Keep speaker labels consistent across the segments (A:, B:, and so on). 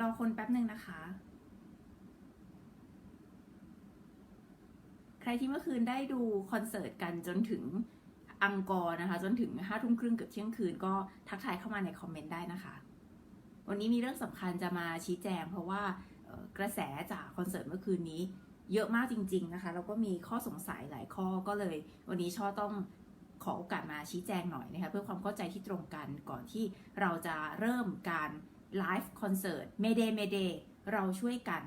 A: รอคนแป๊บหนึ่งนะคะ ใครที่เมื่อคืนได้ดูคอนเสิร์ตกันจนถึงอังกอร์นะคะ จนถึงห้าทุ่มครึ่งเกือบเที่ยงคืนก็ทักทายเข้ามาในคอมเมนต์ได้นะคะ วันนี้มีเรื่องสำคัญจะมาชี้แจง เพราะว่ากระแสจากคอนเสิร์ตเมื่อคืนนี้เยอะมากจริง ๆนะคะแล้วก็มีข้อสงสัยหลายข้อก็เลย วันนี้ช่อต้องขอโอกาสมาชี้แจงหน่อยนะคะเพื่อความเข้าใจที่ตรงกันก่อนที่เราจะเริ่มการ ไลฟ์คอนเสิร์ตเมเดเมเดเราช่วยกัน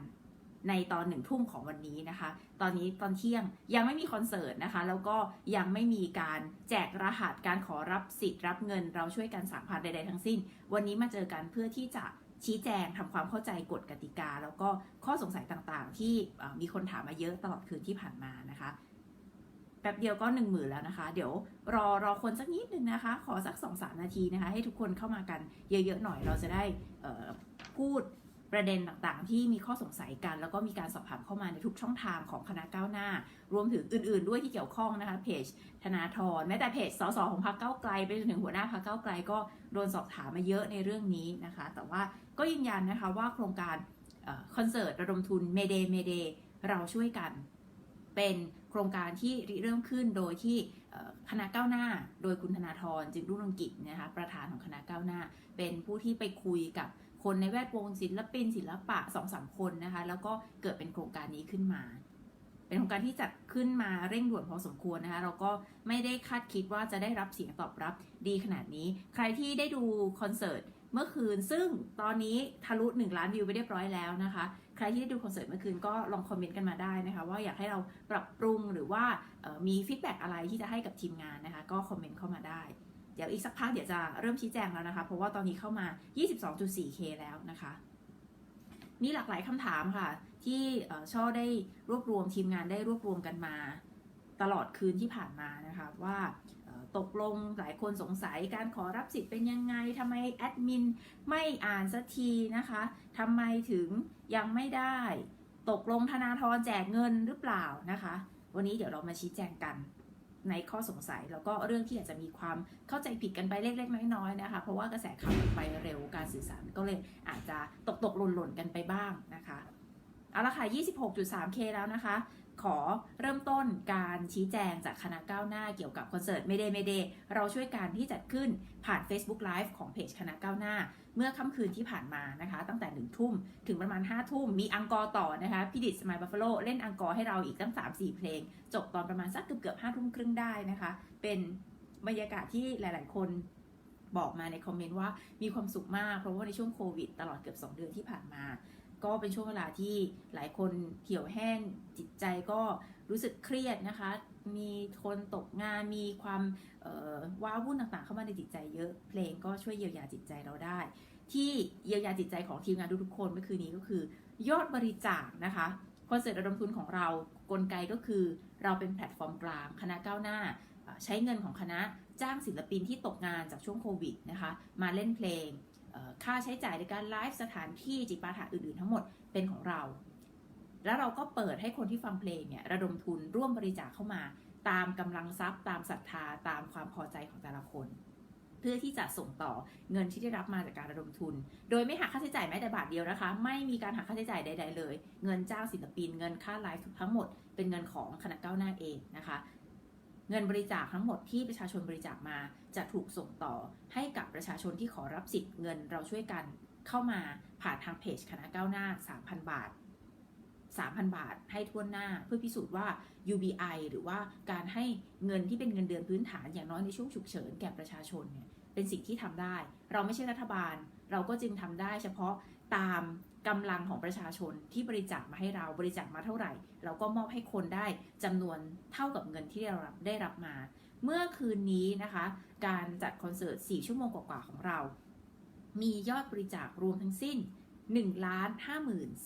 A: ในตอนหนึ่งทุ่มของวันนี้นะคะ ตอนนี้ตอนเที่ยงยังไม่มีคอนเสิร์ตนะคะ แล้วก็ยังไม่มีการแจกรหัสการขอรับสิทธิ์รับเงิน เราช่วยกันสามพันใดๆทั้งสิ้น วันนี้มาเจอกันเพื่อที่จะชี้แจงทำความเข้าใจกฎกติกา แล้วก็ข้อสงสัยต่างๆ ที่มีคนถามมาเยอะตลอดคืนที่ผ่านมานะคะ แป๊บเดียวก็หนึ่งหมื่นแล้วนะคะ เดี๋ยวรอรอคนสักนิดนึงนะคะ ขอสักสองสามนาทีนะคะ ให้ทุกคนเข้ามากันเยอะๆหน่อยเราจะได้พูดประเด็นต่างๆ ที่มีข้อสงสัยกัน แล้วก็มีการสอบถามเข้ามาในทุกช่องทางของคณะก้าวหน้า รวมถึงอื่นๆ ด้วยที่เกี่ยวข้องนะคะเพจธนาธรแม้แต่เพจสสของพรรคก้าวไกลไปจนถึงหัวหน้าพรรคก้าวไกลก็โดนสอบถามมาเยอะในเรื่องนี้นะคะ แต่ว่าก็ยืนยันนะคะว่าโครงการออคอนเสิร์ตระดมทุนเมเดเมเดเราช่วยกันเป็น โครงการที่ริเริ่มขึ้นโดยที่คณะก้าวหน้า โดยคุณธนาธรจึงรุ่งเรืองกิจนะคะประธานของคณะก้าวหน้า เป็นผู้ที่ไปคุยกับคนในแวดวงศิลปินศิลปะสองสามคนนะคะแล้วก็เกิดเป็นโครงการนี้ขึ้นมา เป็นโครงการที่จัดขึ้นมาเร่งด่วนพอสมควรนะคะเราก็ไม่ได้คาดคิดว่าจะได้รับเสียงตอบรับดีขนาดนี้ ใครที่ได้ดูคอนเสิร์ตเมื่อคืนซึ่งตอนนี้ทะลุ1ล้านวิวไปเรียบร้อยแล้วนะคะ ใครที่ได้ดูคอนเสิร์ตเมื่อคืนก็ลองคอมเมนต์กันมาได้นะคะว่าอยากให้เราปรับปรุงหรือว่ามีฟีดแบ็กอะไรที่จะให้กับทีมงานนะคะก็คอมเมนต์เข้ามาได้ เดี๋ยวอีกสักพักเดี๋ยวจะเริ่มชี้แจงแล้วนะคะ เพราะว่าตอนนี้เข้ามา 22.4K แล้วนะคะมีหลากหลายคำถามค่ะ ที่เอ่อช่อได้รวบรวมทีมงานได้รวบรวมกันมา ตลอดคืนที่ผ่านมานะคะว่า ตกลงหลายคนสงสัยการขอรับสิทธิ์เป็นยังไงทำไมแอดมินไม่อ่านสักทีนะคะทำไมถึงยังไม่ได้ ตกลงธนาธรแจกเงินหรือเปล่านะคะ วันนี้เดี๋ยวเรามาชี้แจงกันในข้อสงสัยแล้วก็เรื่องที่อาจจะมีความเข้าใจผิดกันไปเล็กๆ น้อยๆนะคะ เพราะว่ากระแสข่าวมันไปเร็วการสื่อสารก็เลยอาจจะตกตกลนหล่นๆกันไปบ้างนะคะเอาละค่ะ 26.3K แล้วนะคะ ขอเริ่มต้นการชี้แจงจากคณะก้าวหน้าเกี่ยวกับคอนเสิร์ตไม่เดไม่เดเราช่วยกันที่จัดขึ้นผ่าน Facebook Live ของเพจคณะก้าวหน้า เมื่อค่ำคืนที่ผ่านมานะคะ ตั้งแต่หนึ่งทุ่มถึงประมาณ5้าทุ่มมีอังกอร์ต่อนะคะพี่ดิษสมายบัฟฟาโลเล่นอังกอร์ให้เราอีกตั้ง 3-4 เพลง จบตอนประมาณสักเกือบเกือบห้าทุ่มครึ่งได้นะคะ เป็นบรรยากาศที่หลาย ๆ คนบอกมาในคอมเมนต์ว่ามีความสุขมากเพราะว่าในช่วงโควิด ตลอดเกือบ 2 เดือนที่ผ่านมา ก็เป็นช่วงเวลาที่หลายคนเหี่ยวแห้งจิตใจก็รู้สึกเครียดนะคะ มีคนตกงานมีความว้าวุ่นต่างๆ เข้ามาในจิตใจเยอะ เพลงก็ช่วยเยียวยาจิตใจเราได้ ที่เยียวยาจิตใจของทีมงานทุกๆคนเมื่อคืนนี้ก็คือ ยอดบริจาคนะคะคอนเสิร์ตระดมทุนของเรากลไกก็คือเราเป็นแพลตฟอร์มกลางคณะก้าวหน้า ใช้เงินของคณะจ้างศิลปินที่ตกงานจากช่วงโควิดนะคะ มาเล่นเพลง ค่าใช้จ่ายในการไลฟ์สถานที่จิปาถะอื่นๆ ทั้งหมดเป็นของเรา แล้วเราก็เปิดให้คนที่ฟังเพลงเนี่ยระดมทุนร่วมบริจาคเข้ามา ตามกำลังทรัพย์ ตามศรัทธาตามความพอใจของแต่ละคน เพื่อที่จะส่งต่อเงินที่ได้รับมาจากการระดมทุน โดยไม่หักค่าใช้จ่ายแม้แต่บาทเดียวนะคะ ไม่มีการหักค่าใช้จ่ายใด ๆ เลย เงินจ้างศิลปิน เงินค่าไลฟ์ทั้งหมด เป็นเงินของคณะก้าวหน้าเองนะคะ เงินบริจาคทั้งหมดที่ประชาชนบริจาคมาจะถูกส่งต่อให้กับประชาชนที่ขอรับสิทธิ์เงินเราช่วยกันเข้ามาผ่านทางเพจคณะก้าวหน้า 3,000 บาท 3,000 บาทให้ทั่วหน้าเพื่อพิสูจน์ว่า UBI หรือว่าการให้เงินที่เป็นเงินเดือนพื้นฐานอย่างน้อยในช่วงฉุกเฉินแก่ประชาชนเนี่ยเป็นสิ่งที่ทำได้ เราไม่ใช่รัฐบาล เราก็จึงทำได้เฉพาะ ตามกำลังของประชาชนที่บริจาคมาให้เราบริจาคมาเท่าไหร่ เราก็มอบให้คนได้จำนวนเท่ากับเงินที่เรารได้รับมา เมื่อคืนนี้นะคะ การจัดคอนเสิร์ต 4 ชั่วโมงกว่าๆของเรา มียอดบริจาครวมทั้งสิ้น 1ล้าน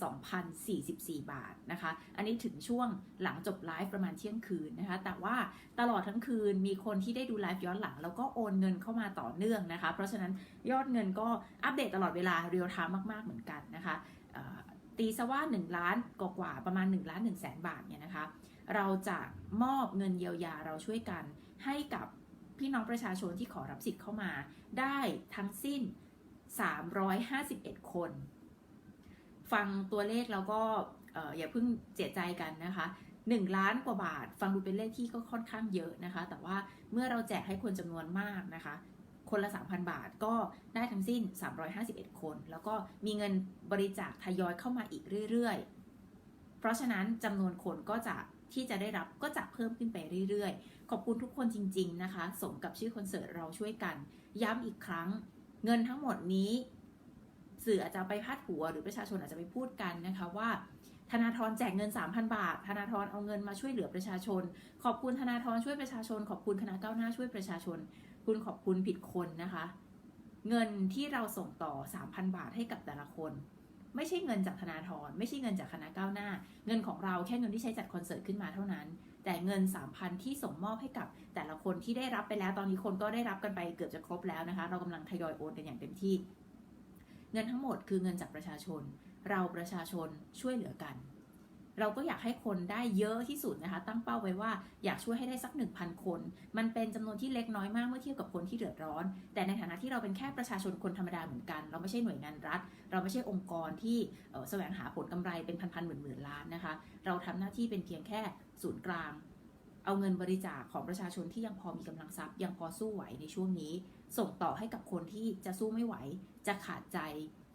A: 52,044 บาทนะคะ อันนี้ถึงช่วงหลังจบไลฟ์ประมาณเที่ยงคืนนะคะ แต่ว่าตลอดทั้งคืนมีคนที่ได้ดูไลฟ์ย้อนหลัง แล้วก็โอนเงินเข้ามาต่อเนื่องนะคะ เพราะฉะนั้นยอดเงินก็อัปเดตตลอดเวลาเรียลไทม์มาก ๆ เหมือนกันนะคะเอ่อตีซะว่า 1 ล้านกว่าประมาณ1ล้าน1แสนบาทเนี่ยนะคะ เราจะมอบเงินเยียวยาเราช่วยกันให้กับพี่น้องประชาชนที่ขอรับสิทธิ์เข้ามา ได้ทั้งสิ้น 351 คน ฟังตัวเลขแล้วก็อออย่าเพิ่งเสียใจกันนะคะ1ล้านกว่าบาท ฟังดูเป็นเลขที่ก็ค่อนข้างเยอะนะคะ แต่ว่าเมื่อเราแจกให้คนจำนวนมากนะคะ คนละ 3,000 บาทก็ได้ทั้งสิ้น 351 คน แล้วก็มีเงินบริจาคทยอยเข้ามาอีกเรื่อยๆ เพราะฉะนั้นจำนวนคนก็จะที่จะได้รับก็จะเพิ่มขึ้นไปเรื่อยๆ ขอบคุณทุกคนจริง ๆนะคะ สมกับชื่อคอนเสิร์ตเราช่วยกัน ย้ำอีกครั้ง เงินทั้งหมดนี้ สื่ออาจจะไปพาดหัวหรือประชาชนอาจจะไปพูดกันนะคะว่าธนาธรแจกเงิน 3,000 บาท ธนาธรเอาเงินมาช่วยเหลือประชาชน ขอบคุณธนาธรช่วยประชาชน ขอบคุณคณะก้าวหน้าช่วยประชาชน คุณขอบคุณผิดคนนะคะ เงินที่เราส่งต่อ 3,000 บาทให้กับแต่ละคน ไม่ใช่เงินจากธนาธรไม่ใช่เงินจากคณะก้าวหน้า เงินของเราแค่เงินที่ใช้จัดคอนเสิร์ตขึ้นมาเท่านั้น แต่เงิน 3,000 ที่ส่งมอบให้กับแต่ละคนที่ได้รับไปแล้วตอนนี้คนก็ได้รับกันไปเกือบจะครบแล้วนะคะ เรากำลังทยอยโอนกันอย่างเต็มที่ เงินทั้งหมดคือเงินจากประชาชน เราประชาชนช่วยเหลือกัน เราก็อยากให้คนได้เยอะที่สุดนะคะ ตั้งเป้าไว้ว่าอยากช่วยให้ได้สัก 1,000 คน มันเป็นจำนวนที่เล็กน้อยมากเมื่อเทียบกับคนที่เดือดร้อน แต่ในฐานะที่เราเป็นแค่ประชาชนคนธรรมดาเหมือนกัน เราไม่ใช่หน่วยงานรัฐ เราไม่ใช่องค์กรที่แสวงหาผลกำไรเป็นพันๆหมื่นๆล้านนะคะ เราทำหน้าที่เป็นเพียงแค่ศูนย์กลางเอาเงินบริจาคของประชาชนที่ยังพอมีกำลังทรัพย์ยังพอสู้ไหวในช่วงนี้ ส่งต่อให้กับคนที่จะสู้ไม่ไหว จะขาดใจ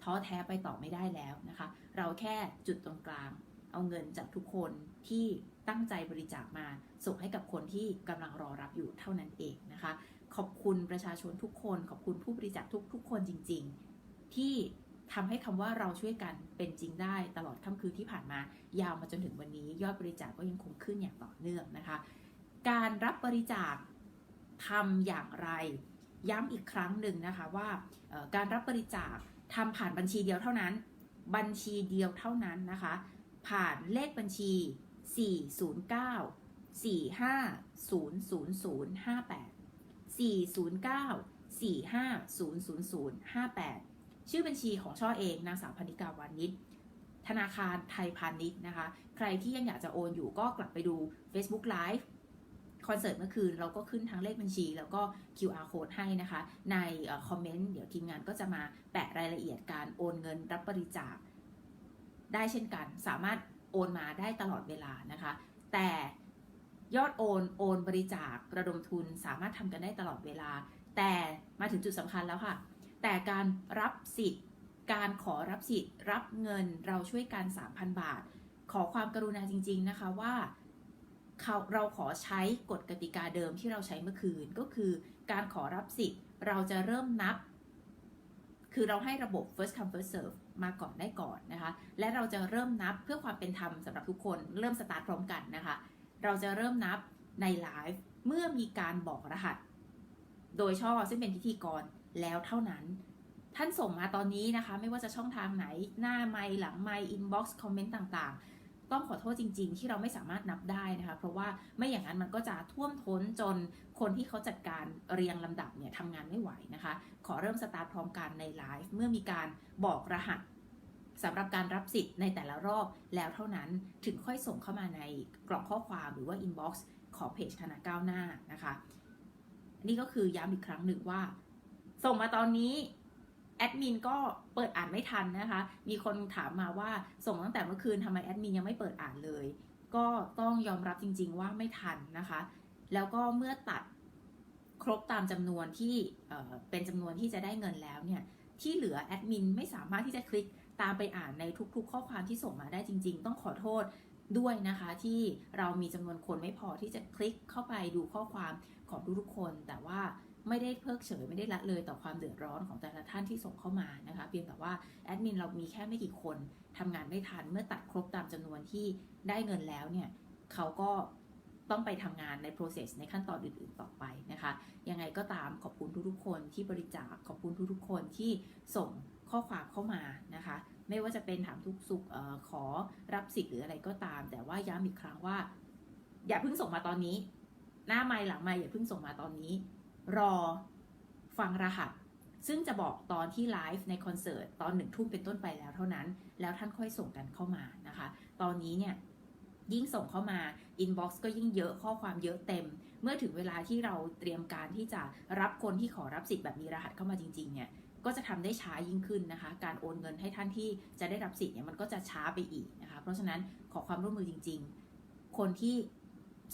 A: ท้อแท้ไปต่อไม่ได้แล้วนะคะ เราแค่จุดตรงกลาง เอาเงินจากทุกคนที่ตั้งใจบริจาคมาส่งให้กับคนที่กำลังรอรับอยู่เท่านั้นเองนะคะ ขอบคุณประชาชนทุกคน ขอบคุณผู้บริจาคทุกทุกคนจริง ๆ ที่ทำให้คำว่าเราช่วยกันเป็นจริงได้ตลอดค่ำคืนที่ผ่านมา ยาวมาจนถึงวันนี้ ยอดบริจาคก็ยังคงขึ้นอย่างต่อเนื่องนะคะ การรับบริจาคทำอย่างไร ย้ำอีกครั้งหนึ่งนะคะว่าการรับบริจาคทำผ่านบัญชีเดียวเท่านั้น บัญชีเดียวเท่านั้นนะคะ ผ่านเลขบัญชี 409 45 000 58 409 45 000 58 ชื่อบัญชีของช่อเองนางสาวพนิกาวานิชธนาคารไทยพาณิชย์นะคะ ใครที่ยังอยากจะโอนอยู่ก็กลับไปดู Facebook Live คอนเสิร์ตเมื่อคืนเราก็ขึ้นทั้งเลขบัญชี แล้วก็ QR code ให้นะคะ ในคอมเมนต์เดี๋ยวทีมงานก็จะมาแปะรายละเอียดการโอนเงินรับบริจาค ได้เช่นกัน สามารถโอนมาได้ตลอดเวลานะคะ แต่ยอดโอนโอนบริจาคระดมทุนสามารถทำกันได้ตลอดเวลา แต่มาถึงจุดสำคัญแล้วค่ะ แต่การรับสิทธิ์ การขอรับสิทธิ์ รับเงินเราช่วยกัน 3,000 บาท ขอความกรุณาจริง ๆนะคะว่า เขาเราขอใช้กฎกติกาเดิมที่เราใช้เมื่อคืนก็คือ การขอรับสิทธิ์เราจะเริ่มนับ คือเราให้ระบบ first come first serve มาก่อนได้ก่อนนะคะ และเราจะเริ่มนับเพื่อความเป็นธรรมสำหรับทุกคนเริ่มสตาร์ทพร้อมกันนะคะ เราจะเริ่มนับในไลฟ์เมื่อมีการบอกรหัส โดยช่อซึ่งเป็นพิธีกรแล้วเท่านั้น ท่านส่งมาตอนนี้นะคะ ไม่ว่าจะช่องทางไหนหน้าไมค์หลังไมค์อินบ็อกซ์คอมเมนต์ต่างๆ ต้องขอโทษจริง ๆ ที่เราไม่สามารถนับได้นะคะ เพราะว่าไม่อย่างนั้นมันก็จะท่วมท้นจนคนที่เขาจัดการเรียงลำดับเนี่ยทำงานไม่ไหวนะคะ ขอเริ่มสตาร์ทพร้อมกันในไลฟ์เมื่อมีการบอกรหัสสำหรับการรับสิทธิ์ในแต่ละรอบแล้วเท่านั้นถึงค่อยส่งเข้ามาในกล่องข้อความหรือว่าอินบ็อกซ์ของเพจคณะก้าวหน้านะคะ นี่ก็คือย้ำอีกครั้งหนึ่งว่า ส่งมาตอนนี้ แอดมินก็เปิดอ่านไม่ทันนะคะ มีคนถามมาว่าส่งตั้งแต่เมื่อคืนทำไมแอดมินยังไม่เปิดอ่านเลย ก็ต้องยอมรับจริง ๆ ว่าไม่ทันนะคะ แล้วก็เมื่อตัดครบตามจำนวนที่เป็นจำนวนที่จะได้เงินแล้วเนี่ย ที่เหลือแอดมินไม่สามารถที่จะคลิกตามไปอ่านในทุก ๆ ข้อความที่ส่งมาได้จริง ๆ ต้องขอโทษด้วยนะคะที่เรามีจำนวนคนไม่พอที่จะคลิกเข้าไปดูข้อความของทุกๆคน แต่ว่า ไม่ได้เพิกเฉยไม่ได้ละเลยต่อความเดือดร้อนของแต่ละท่านที่ส่งเข้ามานะคะเพียงแต่ว่าแอดมินเรามีแค่ไม่กี่คนทำงานไม่ทันเมื่อตัดครบตามจำนวนที่ได้เงินแล้วเนี่ยเขาก็ต้องไปทำงานใน process ในขั้นตอนอื่นๆต่อไปนะคะ ยังไงก็ตามขอบคุณทุกๆคนที่บริจาคขอบคุณทุกๆคนที่ส่งข้อความเข้ามานะคะ ไม่ว่าจะเป็นถามทุกสุขออขอรับสิทธิ์หรืออะไรก็ตาม แต่ว่าย้ำอีกครั้งว่า อย่าเพิ่งส่งมาตอนนี้ หน้าไม่หลังไม่อย่าเพิ่งส่งมาตอนนี้ รอฟังรหัส ซึ่งจะบอกตอนที่ไลฟ์ในคอนเสิร์ตตอนหนึ่งทุ่มเป็นต้นไปแล้วเท่านั้น แล้วท่านค่อยส่งกันเข้ามานะคะ ตอนนี้เนี่ยยิ่งส่งเข้ามาอินบ็อกซ์ก็ยิ่งเยอะข้อความเยอะเต็ม เมื่อถึงเวลาที่เราเตรียมการที่จะรับคนที่ขอรับสิทธิ์แบบมีรหัสเข้ามาจริงๆเนี่ยก็จะทำได้ช้ายิ่งขึ้นนะคะ การโอนเงินให้ท่านที่จะได้รับสิทธิ์เนี่ยมันก็จะช้าไปอีกนะคะ เพราะฉะนั้นขอความร่วมมือจริง ๆ คนที่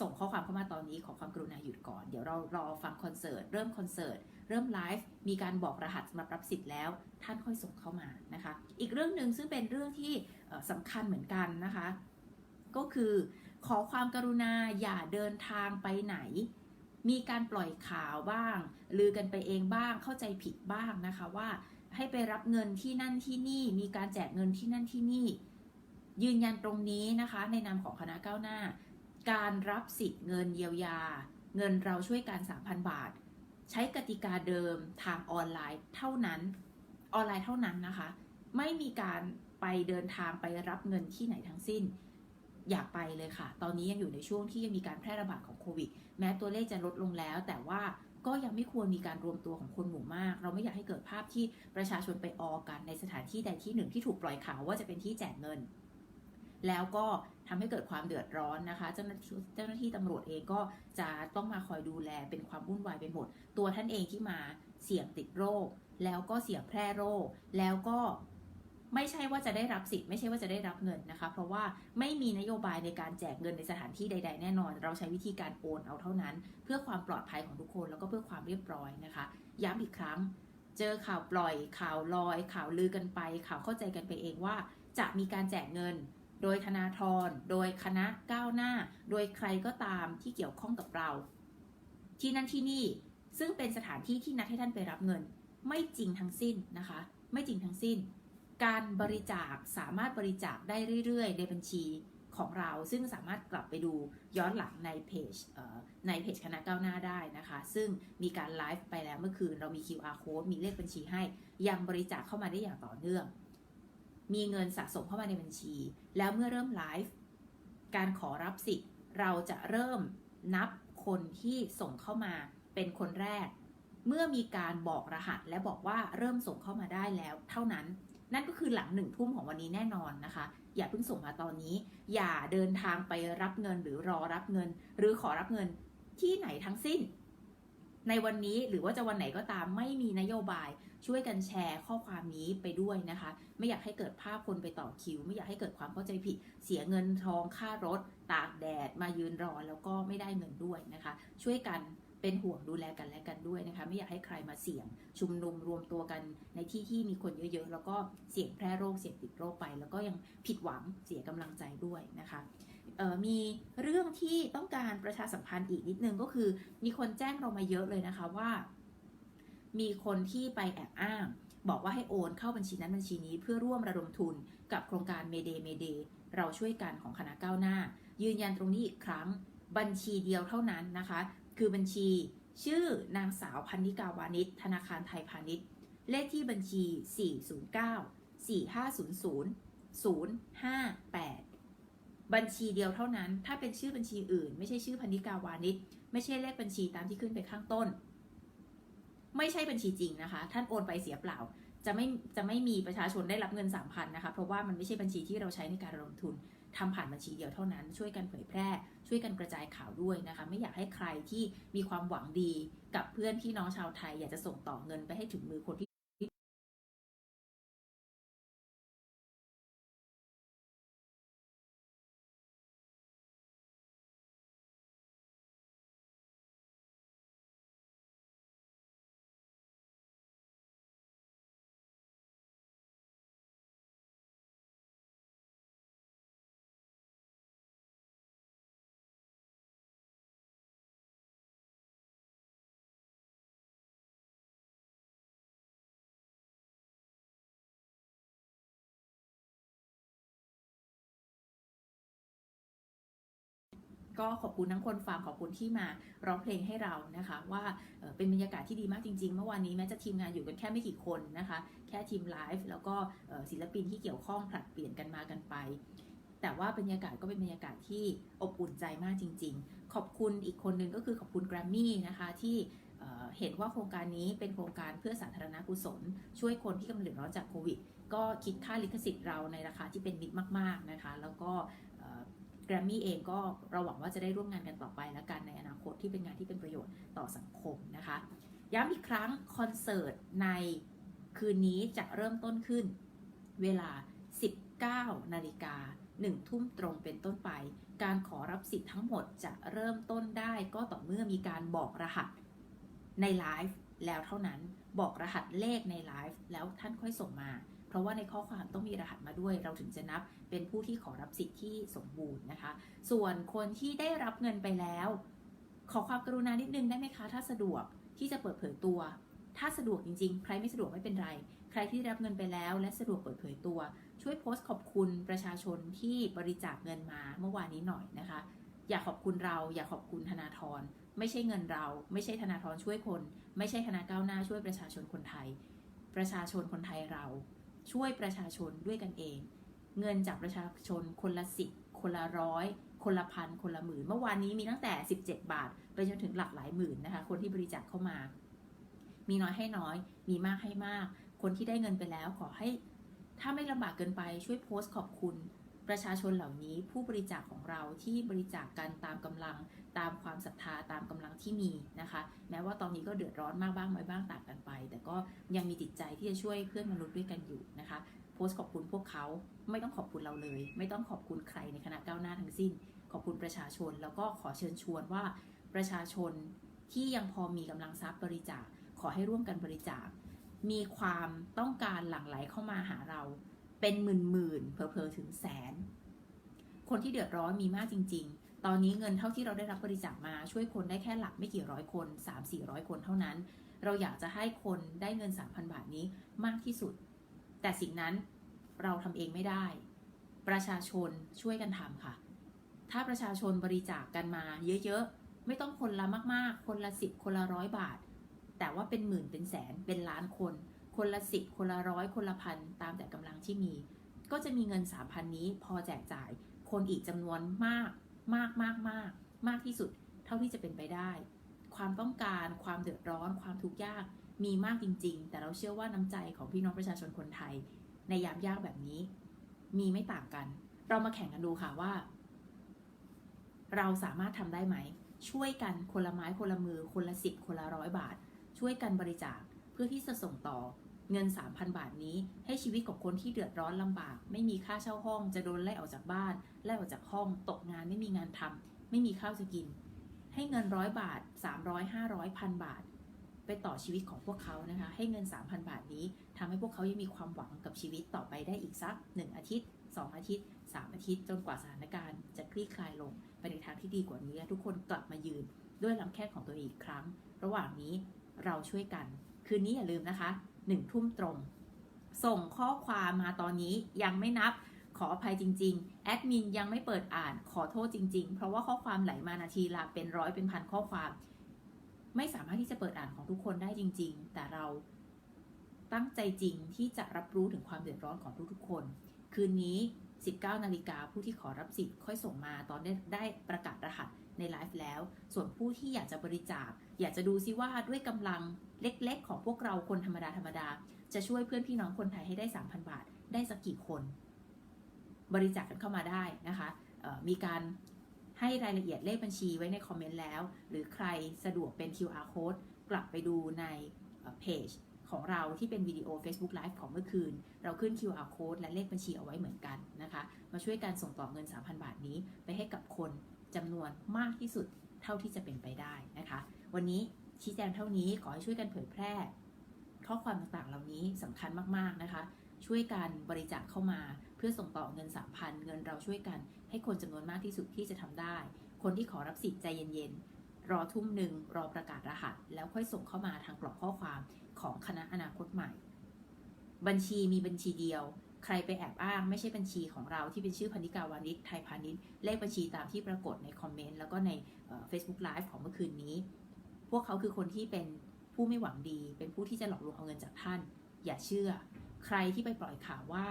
A: ส่งข้อความเข้ามาตอนนี้ขอความกรุณาหยุดก่อน เดี๋ยวเรารอฟังคอนเสิร์ต เริ่มคอนเสิร์ต เริ่มไลฟ์ มีการบอกรหัสสำหรับรับสิทธิ์แล้ว ท่านค่อยส่งเข้ามานะคะ อีกเรื่องหนึ่งซึ่งเป็นเรื่องที่เอ่อสำคัญเหมือนกันนะคะ ก็คือขอความกรุณาอย่าเดินทางไปไหน มีการปล่อยข่าวบ้าง ลือกันไปเองบ้าง เข้าใจผิดบ้างนะคะว่าให้ไปรับเงินที่นั่นที่นี่ มีการแจกเงินที่นั่นที่นี่ ยืนยันตรงนี้นะคะ ในนามของคณะก้าวหน้า การรับสิทธิ์เงินเยียวยา เงินเราช่วยกัน3,000 บาท ใช้กติกาเดิมทางออนไลน์เท่านั้น ออนไลน์เท่านั้นนะคะ ไม่มีการไปเดินทางไปรับเงินที่ไหนทั้งสิ้น อยากไปเลยค่ะ ตอนนี้ยังอยู่ในช่วงที่ยังมีการแพร่ระบาดของโควิด แม้ตัวเลขจะลดลงแล้ว แต่ว่าก็ยังไม่ควรมีการรวมตัวของคนหมู่มาก เราไม่อยากให้เกิดภาพที่ประชาชนไปออกันในสถานที่ใดที่หนึ่งที่ถูกปล่อยข่าวว่าจะเป็นที่แจกเงิน แล้วก็ทำให้เกิดความเดือดร้อนนะคะ เจ้าหน้าที่เจ้าหน้าที่ตำรวจเองก็จะต้องมาคอยดูแลเป็นความวุ่นวายไปหมด ตัวท่านเองที่มาเสี่ยงติดโรค แล้วก็เสี่ยงแพร่โรค แล้วก็ไม่ใช่ว่าจะได้รับสิทธิ์ไม่ใช่ว่าจะได้รับเงินนะคะ เพราะว่าไม่มีนโยบายในการแจกเงินในสถานที่ใด ๆ แน่นอน เราใช้วิธีการโอนเอาเท่านั้น เพื่อความปลอดภัยของทุกคนแล้วก็เพื่อความเรียบร้อยนะคะ ย้ำอีกครั้ง เจอข่าวปล่อยข่าวลอย ข่าวลือกันไป ข่าวเข้าใจกันไปเองว่า จะมีการแจกเงิน โดยธนาธรโดยคณะก้าวหน้า โดยใครก็ตามที่เกี่ยวข้องกับเรา ที่นั่นที่นี่ซึ่งเป็นสถานที่ที่นัดให้ท่านไปรับเงิน ไม่จริงทั้งสิ้นนะคะ ไม่จริงทั้งสิ้น การบริจาคสามารถบริจาคได้เรื่อยๆ ในบัญชีของเราซึ่งสามารถกลับไปดูย้อนหลังในเพจในเพจคณะก้าวหน้าได้นะคะ ซึ่งมีการไลฟ์ไปแล้วเมื่อคืน เรามี QR code มีเลขบัญชีให้ยังบริจาคเข้ามาได้อย่างต่อเนื่อง มีเงินสะสมเข้ามาในบัญชี แล้วเมื่อเริ่มไลฟ์การขอรับสิทธิ์เราจะเริ่มนับคนที่ส่งเข้ามาเป็นคนแรก เมื่อมีการบอกรหัสและบอกว่าเริ่มส่งเข้ามาได้แล้ว เท่านั้น นั่นก็คือหลังหนึ่งทุ่มของวันนี้แน่นอนนะคะ อย่าเพิ่งส่งมาตอนนี้ อย่าเดินทางไปรับเงินหรือรอรับเงิน หรือขอรับเงินที่ไหนทั้งสิ้น ในวันนี้หรือว่าจะวันไหนก็ตามไม่มีนโยบาย ช่วยกันแชร์ข้อความนี้ไปด้วยนะคะ ไม่อยากให้เกิดภาพคนไปต่อคิว ไม่อยากให้เกิดความเข้าใจผิด เสียเงินทองค่ารถ ตากแดด มายืนรอแล้วก็ไม่ได้เงินด้วยนะคะ ช่วยกันเป็นห่วงดูแลกันและกันด้วยนะคะ ไม่อยากให้ใครมาเสี่ยง ชุมนุมรวมตัวกันในที่ที่มีคนเยอะๆ แล้วก็เสี่ยงแพร่โรคเสี่ยงติดโรคไป แล้วก็ยังผิดหวังเสียกำลังใจด้วยนะคะมีเรื่องที่ต้องการประชาสัมพันธ์อีกนิดนึงก็คือ มีคนแจ้งเรามาเยอะเลยนะคะว่า มีคนที่ไปแอบอ้าง บอกว่าให้โอนเข้าบัญชีนั้นบัญชีนี้เพื่อร่วมระดมทุนกับโครงการเมเดเมเดเราช่วยกันของคณะก้าวหน้า ยืนยันตรงนี้อีกครั้งบัญชีเดียวเท่านั้นนะคะ คือบัญชีชื่อนางสาวพันนิกาวานิชธนาคารไทยพาณิชย์ เลขที่บัญชี 409 4500 058 บัญชีเดียวเท่านั้น ถ้าเป็นชื่อบัญชีอื่น ไม่ใช่ชื่อพันนิกาวานิชไม่ใช่เลขบัญชีตามที่ขึ้นไปข้างต้น ไม่ใช่บัญชีจริงนะคะ ท่านโอนไปเสียเปล่า จะไม่จะไม่มีประชาชนได้รับเงิน 3,000นะคะ เพราะว่ามันไม่ใช่บัญชีที่เราใช้ในการลงทุนทำผ่านบัญชีเดียวเท่านั้น ช่วยกันเผยแพร่ ช่วยกันกระจายข่าวด้วยนะคะ ไม่อยากให้ใครที่มีความหวังดีกับเพื่อนพี่น้องชาวไทย อยากจะส่งต่อเงินไปให้ถึงมือคนที่ ก็ขอบคุณทั้งคนฟังขอบคุณที่มาร้องเพลงให้เรานะคะ ว่าเป็นบรรยากาศที่ดีมากจริงๆ เมื่อวานนี้แม้จะทีมงานอยู่กันแค่ไม่กี่คนนะคะ แค่ทีมไลฟ์แล้วก็ศิลปินที่เกี่ยวข้องผลัดเปลี่ยนกันมากันไป แต่ว่าบรรยากาศก็เป็นบรรยากาศที่อบอุ่นใจมากจริง ๆ ขอบคุณอีกคนนึงก็คือขอบคุณแกรมมี่นะคะที่เอ่อเห็นว่าโครงการนี้เป็นโครงการเพื่อสาธารณกุศล ช่วยคนที่กำลังเดือดร้อนจากโควิด ก็คิดค่าลิขสิทธิ์เราในราคาที่เป็นมิตรมาก ๆนะคะ แล้วก็ แกรมมี่เองก็เราหวังว่าจะได้ร่วมงานกันต่อไปและกันในอนาคตที่เป็นงานที่เป็นประโยชน์ต่อสังคมนะคะ ย้ำอีกครั้งคอนเสิร์ตในคืนนี้จะเริ่มต้นขึ้นเวลา 19 นาฬิกา 1 ทุ่มตรงเป็นต้นไป การขอรับสิทธิ์ทั้งหมดจะเริ่มต้นได้ก็ต่อเมื่อมีการบอกรหัสในไลฟ์แล้วเท่านั้นบอกรหัสเลขในไลฟ์แล้วท่านค่อยส่งมา เพราะว่าในข้อความต้องมีรหัสมาด้วย เราถึงจะนับเป็นผู้ที่ขอรับสิทธิ์ที่สมบูรณ์นะคะ ส่วนคนที่ได้รับเงินไปแล้ว ขอความกรุณานิดนึงได้ไหมคะ ถ้าสะดวกที่จะเปิดเผยตัว ถ้าสะดวกจริง ๆ ใครไม่สะดวกไม่เป็นไร ใครที่ได้รับเงินไปแล้ว และสะดวกเปิดเผยตัว ช่วยโพสต์ขอบคุณประชาชนที่บริจาคเงินมาเมื่อวานนี้หน่อยนะคะ อยากขอบคุณเรา อยากขอบคุณธนาธรไม่ใช่เงินเรา ไม่ใช่ธนาธรช่วยคน ไม่ใช่คณะก้าวหน้าช่วยประชาชนคนไทย ประชาชนคนไทยเรา ช่วยประชาชนด้วยกันเอง เงินจากประชาชนคนละสิบคนละร้อยคนละพันคนละหมื่น เมื่อวานนี้มีตั้งแต่ 17 บาท ไปจนถึงหลักหลายหมื่นนะคะ คนที่บริจาคเข้ามา มีน้อยให้น้อย มีมากให้มาก คนที่ได้เงินไปแล้วขอให้ ถ้าไม่ลำบากเกินไปช่วยโพสต์ขอบคุณ ประชาชนเหล่านี้ผู้บริจาคของเราที่บริจาคกันตามกำลังตามความศรัทธาตามกำลังที่มีนะคะ แม้ว่าตอนนี้ก็เดือดร้อนมากบ้างน้อยบ้างต่างกันไป แต่ก็ยังมีจิตใจที่จะช่วยเพื่อนมนุษย์ด้วยกันอยู่นะคะโพสต์ขอบคุณพวกเขาไม่ต้องขอบคุณเราเลย ไม่ต้องขอบคุณใครในคณะก้าวหน้าทั้งสิ้น ขอบคุณประชาชนแล้วก็ขอเชิญชวนว่าประชาชนที่ยังพอมีกำลังทรัพย์บริจาคขอให้ร่วมกันบริจาค มีความต้องการหลั่งไหลเข้ามาหาเรา เป็นหมื่นหมื่นๆเผลอๆถึงแสน คนที่เดือดร้อนมีมากจริง ๆ ตอนนี้เงินเท่าที่เราได้รับบริจาคมาช่วยคนได้แค่หลักไม่กี่ร้อยคน 3 4 0 0 คนเท่านั้น เราอยากจะให้คนได้เงิน 3,000 บาทนี้มากที่สุด แต่สิ่งนั้นเราทำเองไม่ได้ ประชาชนช่วยกันทำค่ะ ถ้าประชาชนบริจาคกันมาเยอะๆ ไม่ต้องคนละมากๆ คนละสิบคนละร้อยบาท แต่ว่าเป็นหมื่นเป็นแสนเป็นล้านคน คนละสิบคนละร้อยคนละพันตามแต่กำลังที่มี ก็จะมีเงิน 3,000 นี้พอแจกจ่าย คนอีกจำนวนมากมากมากมากมากที่สุด เท่าที่จะเป็นไปได้ ความต้องการความเดือดร้อน ความทุกข์ยากมีมากจริง ๆ แต่เราเชื่อว่าน้ำใจของพี่น้องประชาชนคนไทย ในยามยากแบบนี้ มีไม่ต่างกัน เรามาแข่งกันดูค่ะว่า เราสามารถทำได้ไหม ช่วยกันคนละไม้คนละมือ คนละสิบคนละร้อยบาท ช่วยกันบริจาคเพื่อที่จะส่งต่อ เงิน 3,000 บาทนี้ ให้ชีวิตของคนที่เดือดร้อนลำบาก ไม่มีค่าเช่าห้อง จะโดนไล่ออกจากบ้านไล่ออกจากห้องตกงานไม่มีงานทำไม่มีข้าวจะกิน ให้เงินร้อยบาท 300 500พันบาท ไปต่อชีวิตของพวกเขานะคะ ให้เงิน 3,000 บาทนี้ทำให้พวกเขายังมีความหวังกับชีวิตต่อไปได้อีกสัก 1 อาทิตย์ 2 อาทิตย์ 3 อาทิตย์ จนกว่าสถานการณ์จะคลี่คลายลงไปในทางที่ดีกว่านี้ทุกคนกลับมายืนด้วยลำแข้งของตัวเองอีกครั้ง ระหว่างนี้เราช่วยกัน คืนนี้อย่าลืมนะคะ หนึ่งทุ่มตรง ส่งข้อความมาตอนนี้ยังไม่นับขออภัยจริงๆ แอดมินยังไม่เปิดอ่านขอโทษจริงๆ เพราะว่าข้อความไหลมานาทีละเป็นร้อยเป็นพันข้อความ ไม่สามารถที่จะเปิดอ่านของทุกคนได้จริง ๆ แต่เราตั้งใจจริงที่จะรับรู้ถึงความเดือดร้อนของทุกๆคน คืนนี้ 19 นาฬิกาผู้ที่ขอรับสิทธิ์ค่อยส่งมาตอนได้ได้ประกาศรหัสในไลฟ์แล้ว ส่วนผู้ที่อยากจะบริจาค อยากจะดูซิว่าด้วยกำลังเล็กๆ ของพวกเราคนธรรมดาธรรมดา จะช่วยเพื่อนพี่น้องคนไทยให้ได้ 3,000 บาท ได้สักกี่คน บริจาคกันเข้ามาได้นะคะมีการให้รายละเอียดเลขบัญชีไว้ในคอมเมนต์แล้ว หรือใครสะดวกเป็น QR code กลับไปดูในเพจ ของเราที่เป็นวิดีโอ Facebook Live ของเมื่อคืน เราขึ้น QR code และเลขบัญชีเอาไว้เหมือนกันนะคะ มาช่วยกันส่งต่อเงิน 3,000 บาทนี้ไปให้กับคนจำนวนมากที่สุดเท่าที่จะเป็นไปได้นะคะ วันนี้ชี้แจงเท่านี้ขอให้ช่วยกันเผยแพร่ ข้อความต่างๆ เหล่านี้สำคัญมากๆนะคะ ช่วยกันบริจาคเข้ามาเพื่อส่งต่อเงิน 3,000 เงินเราช่วยกัน ให้คนจำนวนมากที่สุดที่จะทำได้ คนที่ขอรับสิทธิ์ใจเย็นๆรอทุ่มหนึ่งรอประกาศรหัส แล้วค่อยส่งเข้ามาทางกล่องข้อความ ของคณะอนาคตใหม่ บัญชีมีบัญชีเดียว ใครไปแอบอ้างไม่ใช่บัญชีของเราที่เป็นชื่อพันธิกาวานิชไทยพาณิชย์เลขบัญชีตามที่ปรากฏในคอมเมนต์แล้วก็ในเอ่อ Facebook Live ของเมื่อคืนนี้ พวกเขาคือคนที่เป็นผู้ไม่หวังดี เป็นผู้ที่จะหลอกลวงเอาเงินจากท่าน อย่าเชื่อ ใครที่ไปปล่อยข่าวว่า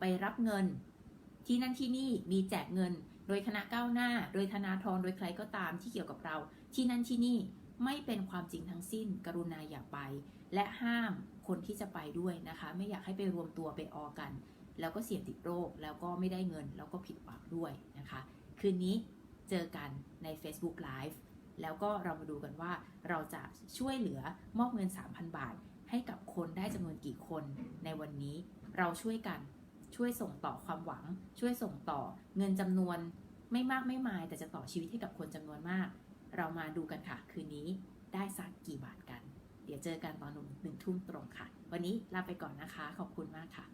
A: ไปรับเงิน ที่นั่นที่นี่มีแจกเงิน โดยคณะก้าวหน้า โดยธนาธรโดยใครก็ตามที่เกี่ยวกับเรา ที่นั่นที่นี่ ไม่เป็นความจริงทั้งสิ้น กรุณาอย่าไป และห้ามคนที่จะไปด้วยนะคะ ไม่อยากให้ไปรวมตัวไปออกัน แล้วก็เสี่ยงติดโรค แล้วก็ไม่ได้เงิน แล้วก็ผิดหวังด้วยนะคะ คืนนี้เจอกันใน Facebook Live แล้วก็เรามาดูกันว่าเราจะช่วยเหลือมอบเงิน 3,000 บาท ให้กับคนได้จำนวนกี่คนในวันนี้เราช่วยกันช่วยส่งต่อความหวัง ช่วยส่งต่อเงินจำนวนไม่มากไม่มาย แต่จะต่อชีวิตให้กับคนจำนวนมาก เรามาดูกันค่ะ คืนนี้ได้สักกี่บาทกัน เดี๋ยวเจอกันตอนหนึ่งทุ่มตรงค่ะ วันนี้ลาไปก่อนนะคะ ขอบคุณมากค่ะ